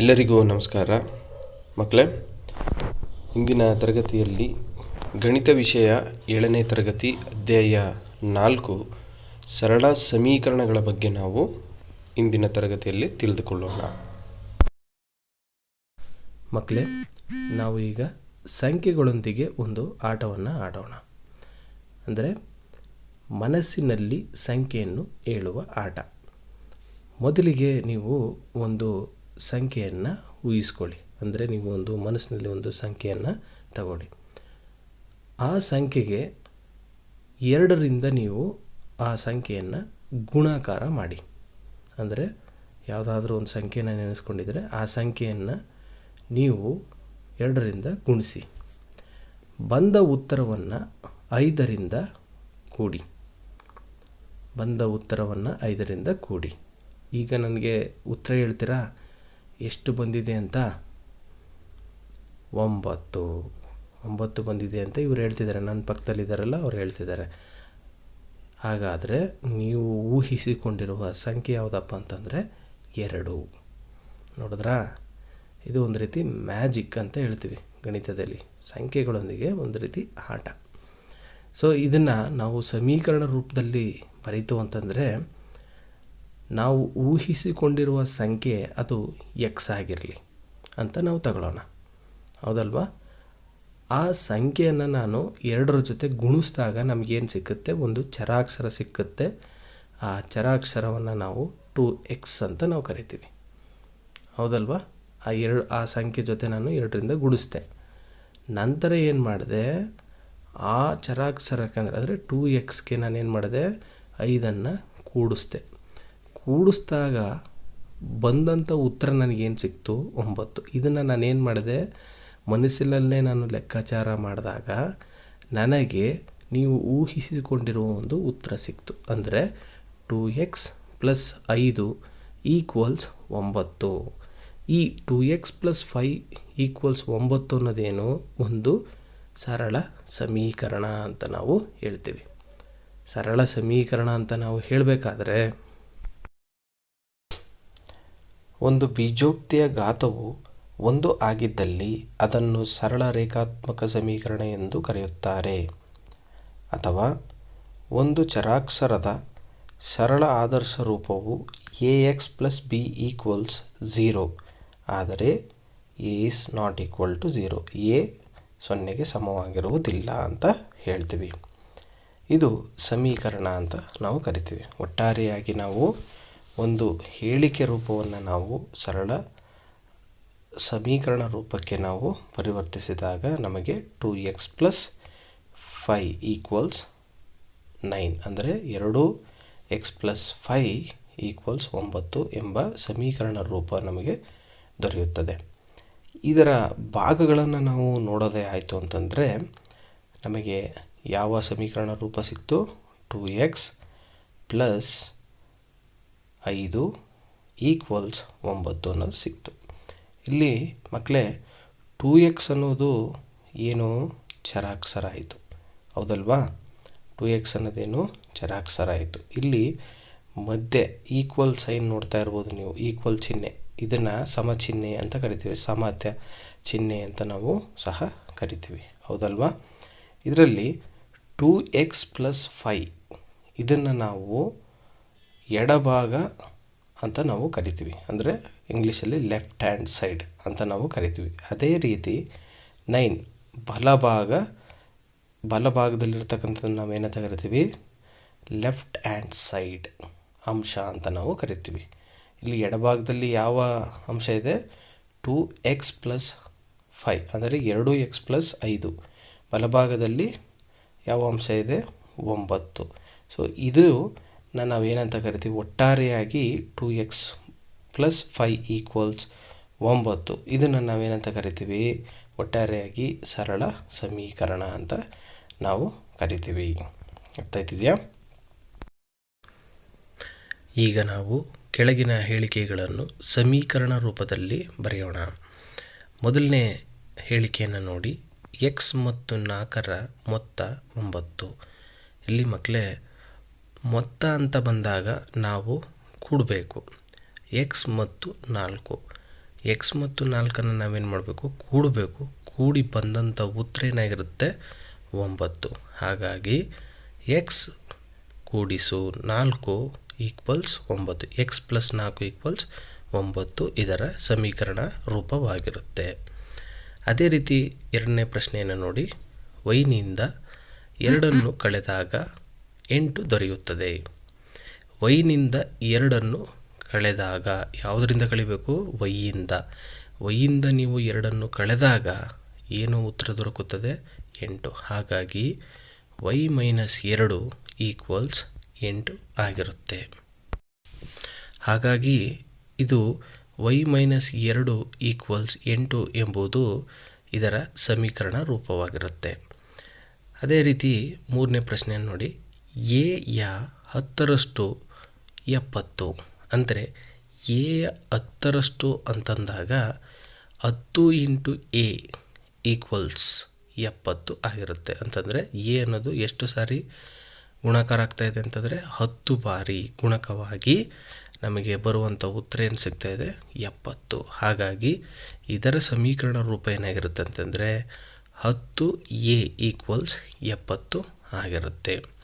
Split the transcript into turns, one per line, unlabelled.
ಎಲ್ಲರಿಗೂ ನಮಸ್ಕಾರ. ಮಕ್ಕಳೇ, ಇಂದಿನ ತರಗತಿಯಲ್ಲಿ ಗಣಿತ ವಿಷಯ ಏಳನೇ ತರಗತಿ ಅಧ್ಯಾಯ ನಾಲ್ಕು ಸರಳ ಸಮೀಕರಣಗಳ ಬಗ್ಗೆ ನಾವು ಇಂದಿನ ತರಗತಿಯಲ್ಲಿ ತಿಳಿದುಕೊಳ್ಳೋಣ.
ಮಕ್ಕಳೇ, ನಾವು ಈಗ ಸಂಖ್ಯೆಗಳೊಂದಿಗೆ ಒಂದು ಆಟವನ್ನು ಆಡೋಣ. ಅಂದರೆ ಮನಸ್ಸಿನಲ್ಲಿ ಸಂಖ್ಯೆಯನ್ನು ಹೇಳುವ ಆಟ. ಮೊದಲಿಗೆ ನೀವು ಒಂದು ಸಂಖ್ಯೆಯನ್ನು ಊಹಿಸ್ಕೊಳ್ಳಿ. ಅಂದರೆ ನೀವು ಒಂದು ಮನಸ್ಸಿನಲ್ಲಿ ಒಂದು ಸಂಖ್ಯೆಯನ್ನು ತಗೊಳ್ಳಿ. ಆ ಸಂಖ್ಯೆಗೆ ಎರಡರಿಂದ ನೀವು ಆ ಸಂಖ್ಯೆಯನ್ನು ಗುಣಾಕಾರ ಮಾಡಿ. ಅಂದರೆ ಯಾವುದಾದ್ರೂ ಒಂದು ಸಂಖ್ಯೆನ ನೆನೆಸ್ಕೊಂಡಿದ್ರೆ ಆ ಸಂಖ್ಯೆಯನ್ನು ನೀವು ಎರಡರಿಂದ ಗುಣಿಸಿ. ಬಂದ ಉತ್ತರವನ್ನು ಐದರಿಂದ ಕೂಡಿ. ಬಂದ ಉತ್ತರವನ್ನು ಐದರಿಂದ ಕೂಡಿ. ಈಗ ನನಗೆ ಉತ್ತರ ಹೇಳ್ತೀರಾ? ಎಷ್ಟು ಬಂದಿದೆ ಅಂತ? ಒಂಬತ್ತು. ಒಂಬತ್ತು ಬಂದಿದೆ ಅಂತ ಇವ್ರು ಹೇಳ್ತಿದ್ದಾರೆ. ನನ್ನ ಪಕ್ಕದಲ್ಲಿದ್ದಾರಲ್ಲ ಅವ್ರು ಹೇಳ್ತಿದ್ದಾರೆ. ಹಾಗಾದರೆ ನೀವು ಊಹಿಸಿಕೊಂಡಿರುವ ಸಂಖ್ಯೆ ಯಾವುದಪ್ಪ ಅಂತಂದರೆ ಎರಡು. ನೋಡಿದ್ರಾ? ಇದು ಒಂದು ರೀತಿ ಮ್ಯಾಜಿಕ್ ಅಂತ ಹೇಳ್ತೀವಿ ಗಣಿತದಲ್ಲಿ. ಸಂಖ್ಯೆಗಳೊಂದಿಗೆ ಒಂದು ರೀತಿ ಆಟ. ಸೊ ಇದನ್ನು ನಾವು ಸಮೀಕರಣ ರೂಪದಲ್ಲಿ ಬರೀತು ಅಂತಂದರೆ ನಾವು ಊಹಿಸಿಕೊಂಡಿರುವ ಸಂಖ್ಯೆ ಅದು ಎಕ್ಸ್ ಆಗಿರಲಿ ಅಂತ ನಾವು ತಗೊಳ್ಳೋಣ. ಹೌದಲ್ವಾ? ಆ ಸಂಖ್ಯೆಯನ್ನು ನಾನು ಎರಡರ ಜೊತೆ ಗುಣಿಸಿದಾಗ ನಮಗೇನು ಸಿಕ್ಕುತ್ತೆ? ಒಂದು ಚರಾಕ್ಷರ ಸಿಕ್ಕುತ್ತೆ. ಆ ಚರಾಕ್ಷರವನ್ನು ನಾವು ಟು ಎಕ್ಸ್ ಅಂತ ನಾವು ಕರಿತೀವಿ. ಹೌದಲ್ವಾ? ಆ ಎರಡು, ಆ ಸಂಖ್ಯೆ ಜೊತೆ ನಾನು ಎರಡರಿಂದ ಗುಣಿಸ್ದೆ. ನಂತರ ಏನು ಮಾಡಿದೆ? ಆ ಚರಾಕ್ಷರಕ್ಕೆ ಅಂದರೆ ಅಂದರೆ ಟೂ ಎಕ್ಸ್ಗೆ ನಾನು ಏನು ಮಾಡಿದೆ? ಐದನ್ನು ಕೂಡಿಸ್ದೆ. ಕೂಡಿಸಿದಾಗ ಬಂದಂಥ ಉತ್ತರ ನನಗೇನು ಸಿಕ್ತು? ಒಂಬತ್ತು. ಇದನ್ನು ನಾನೇನು ಮಾಡಿದೆ? ಮನಸ್ಸಿನಲ್ಲೇ ನಾನು ಲೆಕ್ಕಾಚಾರ ಮಾಡಿದಾಗ ನನಗೆ ನೀವು ಊಹಿಸಿಕೊಂಡಿರುವ ಒಂದು ಉತ್ತರ ಸಿಕ್ತು. ಅಂದರೆ ಟೂ ಎಕ್ಸ್ ಪ್ಲಸ್ ಐದು ಈಕ್ವಲ್ಸ್ ಒಂಬತ್ತು. ಈ two x plus five equals ಒಂಬತ್ತು ಅನ್ನೋದೇನು? ಒಂದು ಸರಳ ಸಮೀಕರಣ ಅಂತ ನಾವು ಹೇಳ್ತೀವಿ. ಸರಳ ಸಮೀಕರಣ ಅಂತ ನಾವು ಹೇಳಬೇಕಾದ್ರೆ
ಒಂದು ಬೀಜೋಕ್ತಿಯ ಘಾತವು ಒಂದು ಆಗಿದ್ದಲ್ಲಿ ಅದನ್ನು ಸರಳ ರೇಖಾತ್ಮಕ ಸಮೀಕರಣ ಎಂದು ಕರೆಯುತ್ತಾರೆ. ಅಥವಾ ಒಂದು ಚರಾಕ್ಷರದ ಸರಳ ಆದರ್ಶ ರೂಪವು a x plus b equals zero ಆದರೆ a is not equal to zero a ಸೊನ್ನೆಗೆ ಸಮವಾಗಿರುವುದಿಲ್ಲ ಅಂತ ಹೇಳ್ತೀವಿ. ಇದು ಸಮೀಕರಣ ಅಂತ ನಾವು ಕರಿತೀವಿ. ಒಟ್ಟಾರೆಯಾಗಿ ನಾವು ಒಂದು ಹೇಳಿಕೆ ರೂಪವನ್ನು ನಾವು ಸರಳ ಸಮೀಕರಣ ರೂಪಕ್ಕೆ ನಾವು ಪರಿವರ್ತಿಸಿದಾಗ ನಮಗೆ two x plus five equals nine ಅಂದರೆ ಎರಡು ಎಕ್ಸ್ ಪ್ಲಸ್ ಫೈ ಈಕ್ವಲ್ಸ್ ಒಂಬತ್ತು ಎಂಬ ಸಮೀಕರಣ ರೂಪ ನಮಗೆ ದೊರೆಯುತ್ತದೆ. ಇದರ ಭಾಗಗಳನ್ನು ನಾವು ನೋಡೋದೇ ಆಯಿತು ಅಂತಂದರೆ ನಮಗೆ ಯಾವ ಸಮೀಕರಣ ರೂಪ ಸಿಕ್ತು? ಟೂ ಎಕ್ಸ್ ಪ್ಲಸ್ ಐದು ಈಕ್ವಲ್ಸ್ ಒಂಬತ್ತು ಅನ್ನೋದು ಸಿಕ್ತು. ಇಲ್ಲಿ ಮಕ್ಕಳೇ ಟೂ ಎಕ್ಸ್ ಅನ್ನೋದು ಏನು? ಚರಾಕ್ಷರ ಆಯಿತು. ಹೌದಲ್ವಾ? Two X ಅನ್ನೋದೇನು? ಚರಾಕ್ಷರ ಆಯಿತು. ಇಲ್ಲಿ ಮಧ್ಯೆ ಈಕ್ವಲ್ ಸೈನ್ ನೋಡ್ತಾ ಇರ್ಬೋದು ನೀವು. ಈಕ್ವಲ್ ಚಿಹ್ನೆ. ಇದನ್ನು ಸಮ ಚಿಹ್ನೆ ಅಂತ ಕರಿತೀವಿ. ಸಮತ್ಯ ಚಿಹ್ನೆ ಅಂತ ನಾವು ಸಹ ಕರಿತೀವಿ. ಹೌದಲ್ವಾ? ಇದರಲ್ಲಿ ಟೂ ಎಕ್ಸ್ ಪ್ಲಸ್ ಫೈ ಇದನ್ನು ನಾವು ಎಡಭಾಗ ಅಂತ ನಾವು ಕರಿತೀವಿ. ಅಂದರೆ ಇಂಗ್ಲೀಷಲ್ಲಿ ಲೆಫ್ಟ್ ಹ್ಯಾಂಡ್ ಸೈಡ್ ಅಂತ ನಾವು ಕರಿತೀವಿ. ಅದೇ ರೀತಿ ನೈನ್ ಬಲಭಾಗ ಬಲಭಾಗದಲ್ಲಿರ್ತಕ್ಕಂಥದ್ದು ನಾವು ಏನಂತ ಕರಿತೀವಿ? ಲೆಫ್ಟ್ ಹ್ಯಾಂಡ್ ಸೈಡ್ ಅಂಶ ಅಂತ ನಾವು ಕರಿತೀವಿ. ಇಲ್ಲಿ ಎಡಭಾಗದಲ್ಲಿ ಯಾವ ಅಂಶ ಇದೆ? ಟೂ ಎಕ್ಸ್ ಪ್ಲಸ್ ಫೈ ಅಂದರೆ ಎರಡು ಎಕ್ಸ್ ಪ್ಲಸ್ ಐದು. ಬಲಭಾಗದಲ್ಲಿ ಯಾವ ಅಂಶ ಇದೆ? ಒಂಬತ್ತು. ಸೊ ಇದು ನಾವು ಏನಂತ ಕರಿತೀವಿ? ಒಟ್ಟಾರೆಯಾಗಿ two x plus five equals ಒಂಬತ್ತು. ಇದನ್ನು ನಾವೇನಂತ ಕರಿತೀವಿ? ಒಟ್ಟಾರೆಯಾಗಿ ಸರಳ ಸಮೀಕರಣ ಅಂತ ನಾವು ಕರಿತೀವಿ. ಅರ್ಥ ಆಯ್ತಿದೆಯಾ
ಈಗ ನಾವು ಕೆಳಗಿನ ಹೇಳಿಕೆಗಳನ್ನು ಸಮೀಕರಣ ರೂಪದಲ್ಲಿ ಬರೆಯೋಣ. ಮೊದಲನೇ ಹೇಳಿಕೆಯನ್ನು ನೋಡಿ. ಎಕ್ಸ್ ಮತ್ತು ನಾಲ್ಕರ ಮೊತ್ತ ಒಂಬತ್ತು. ಇಲ್ಲಿ ಮಕ್ಕಳೇ ಮೊತ್ತ ಅಂತ ಬಂದಾಗ ನಾವು ಕೂಡಬೇಕು. ಎಕ್ಸ್ ಮತ್ತು ನಾಲ್ಕು. ಎಕ್ಸ್ ಮತ್ತು ನಾಲ್ಕನ್ನು ನಾವೇನು ಮಾಡಬೇಕು? ಕೂಡಬೇಕು. ಕೂಡಿ ಬಂದಂಥ ಉತ್ತರ ಏನಾಗಿರುತ್ತೆ? ಒಂಬತ್ತು. ಹಾಗಾಗಿ ಎಕ್ಸ್ ಕೂಡಿಸು ನಾಲ್ಕು ಈಕ್ವಲ್ಸ್ ಒಂಬತ್ತು. ಎಕ್ಸ್ ಪ್ಲಸ್ ನಾಲ್ಕು ಈಕ್ವಲ್ಸ್ ಒಂಬತ್ತು ಇದರ ಸಮೀಕರಣ ರೂಪವಾಗಿರುತ್ತೆ. ಅದೇ ರೀತಿ ಎರಡನೇ ಪ್ರಶ್ನೆಯನ್ನು ನೋಡಿ. ವೈನಿಂದ ಎರಡನ್ನು ಕಳೆದಾಗ ಎಂಟು ದೊರೆಯುತ್ತದೆ. ವೈನಿಂದ ಎರಡನ್ನು ಕಳೆದಾಗ, ಯಾವುದರಿಂದ ಕಳಿಬೇಕು? ವೈಯಿಂದ. ವೈಯಿಂದ ನೀವು ಎರಡನ್ನು ಕಳೆದಾಗ ಏನು ಉತ್ತರ ದೊರಕುತ್ತದೆ? ಎಂಟು. ಹಾಗಾಗಿ ವೈ ಮೈನಸ್ ಎರಡು ಈಕ್ವಲ್ಸ್ ಎಂಟು ಆಗಿರುತ್ತೆ. ಹಾಗಾಗಿ ಇದು ವೈ ಮೈನಸ್ ಎರಡು ಈಕ್ವಲ್ಸ್ ಎಂಟು ಎಂಬುದು ಇದರ ಸಮೀಕರಣ ರೂಪವಾಗಿರುತ್ತೆ. ಅದೇ ರೀತಿ ಮೂರನೇ ಪ್ರಶ್ನೆಯನ್ನು ನೋಡಿ. ಎ ಯ ಹತ್ತರಷ್ಟು ಎಪ್ಪತ್ತು. ಅಂದರೆ ಎ ಹತ್ತರಷ್ಟು ಅಂತಂದಾಗ ಹತ್ತು ಇಂಟು ಎ ಈಕ್ವಲ್ಸ್ ಎಪ್ಪತ್ತು ಆಗಿರುತ್ತೆ. ಅಂತಂದರೆ ಎ ಅನ್ನೋದು ಎಷ್ಟು ಸಾರಿ ಗುಣಕಾರ ಆಗ್ತಾ ಇದೆ ಅಂತಂದರೆ ಹತ್ತು ಬಾರಿ ಗುಣಕವಾಗಿ ನಮಗೆ ಬರುವಂಥ ಉತ್ತರ ಏನು ಸಿಗ್ತಾ ಇದೆ? ಎಪ್ಪತ್ತು. ಹಾಗಾಗಿ ಇದರ ಸಮೀಕರಣ ರೂಪ ಏನಾಗಿರುತ್ತೆ ಅಂತಂದರೆ ಹತ್ತು ಎ ಈಕ್ವಲ್ಸ್ ಎಪ್ಪತ್ತು ಆಗಿರುತ್ತೆ.